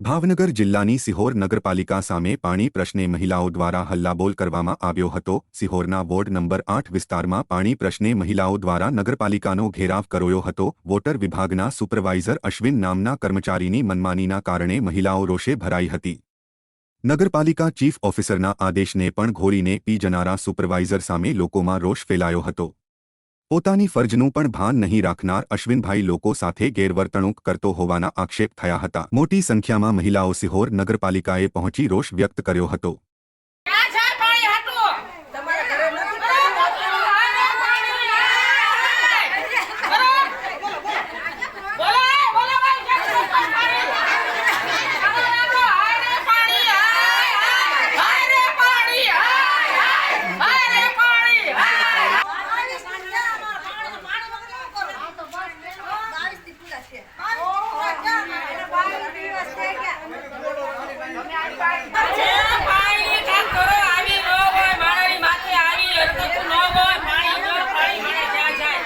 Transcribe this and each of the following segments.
ભાવનગર જિલ્લાની સિહોર નગરપાલિકા સામે પાણી પ્રશ્ને મહિલાઓ દ્વારા હલ્લાબોલ કરવામાં આવ્યો હતો. સિહોરના વોર્ડ નંબર આઠ વિસ્તારમાં પાણી પ્રશ્ને મહિલાઓ દ્વારા નગરપાલિકાનો ઘેરાવ કરાયો હતો. વોટર વિભાગના સુપરવાઇઝર અશ્વિન નામના કર્મચારીની મનમાનીના કારણે મહિલાઓ રોષે ભરાઈ હતી. નગરપાલિકા ચીફ ઓફિસરના આદેશને પણ ઘોરીને પી જનારા સુપરવાઇઝર સામે લોકોમાં રોષ ફેલાયો હતો. પોતાની ફરજનું પણ ભાન નહીં રાખનાર અશ્વિનભાઈ લોકો સાથે ગેરવર્તણૂક કરતો હોવાના આક્ષેપ થયા હતા. મોટી સંખ્યામાં મહિલાઓ સિહોર નગરપાલિકાએ પહોંચી રોષ વ્યક્ત કર્યો હતો ક્યાં જાય પાણી હાટું? તમારા ઘરે નથી બરાબર, પાણી આય. બરાબર. બોલો, બોલો, ભાઈ, ક્યાં જાય પાણી? ચાલો, ચાલો, હાય રે પાણી, હાય, હાય. હાય રે પાણી, હાય, હાય. હાય રે પાણી, હાય. જે પાણી ઠાકોર આવી ન હોય, માળાની માથે આવી હરકત ન હોય, પાણી જો પાણી મને જ્યાં જાય.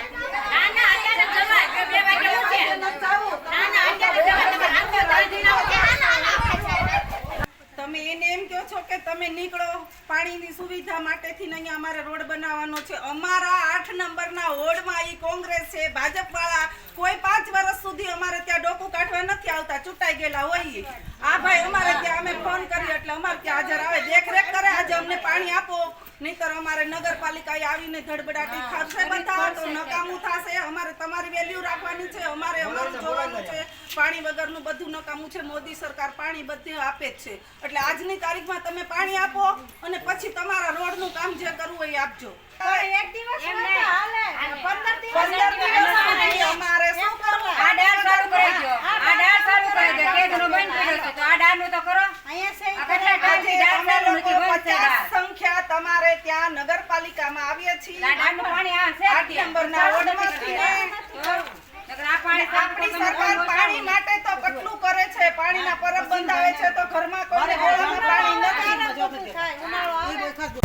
તમે એને એમ કહો છો કે તમે નીકળો, પાણીની સુવિધા માટેથી અહીંયા અમારે રોડ બનાવવાનો છે. અમારા આઠ નંબરના હોડમાં એ કોંગ્રેસ છે ભાજપ વાળા કોઈ પાંચ વર્ષ સુધી અમારે ત્યાં ડોકું કાઢવા નથી આવતા, ચૂંટાઈ ગયેલા હોઈએ આ ભાઈ અમારે ત્યાં અમે ફોન કરીએ એટલે અમારે ત્યાં હાજર આવે. દેખરેખ કરે, આજે અમને પાણી આપો. નહીતર અમારે નગરપાલિકાએ આવીને ધડબડાટી ખાશે બધા, તો નકામું થશે. અમારે તમારી વેલ્યુ રાખવાની છે અમારે અમારું જોવાનું છે. પાણી વગરનું બધું નકામું છે મોદી સરકાર પાણી બધે આપે જ છે. એટલે આજની તારીખમાં તમે પાણી આપો અને પછી તમારા રોડનું કામ જે કરવું હોય એ આપજો. પંદર દિવસ અમારે શું કરવું? આ ચાલુ કરી. આ ચાલુ કરી બંધ કર્યો છે. તો આ તો કરો. સંખ્યા તમારે ત્યાં નગરપાલિકામાં આવીએ છીએ. આ ડાળનું પાણી આ છે આઠ નંબરના અને આપણી સરકાર પાણી માટે તો કેટલું કરે છે? પાણીના પરબ બંધાવે છે તો ઘરમાં કોઈને પાણી નથી?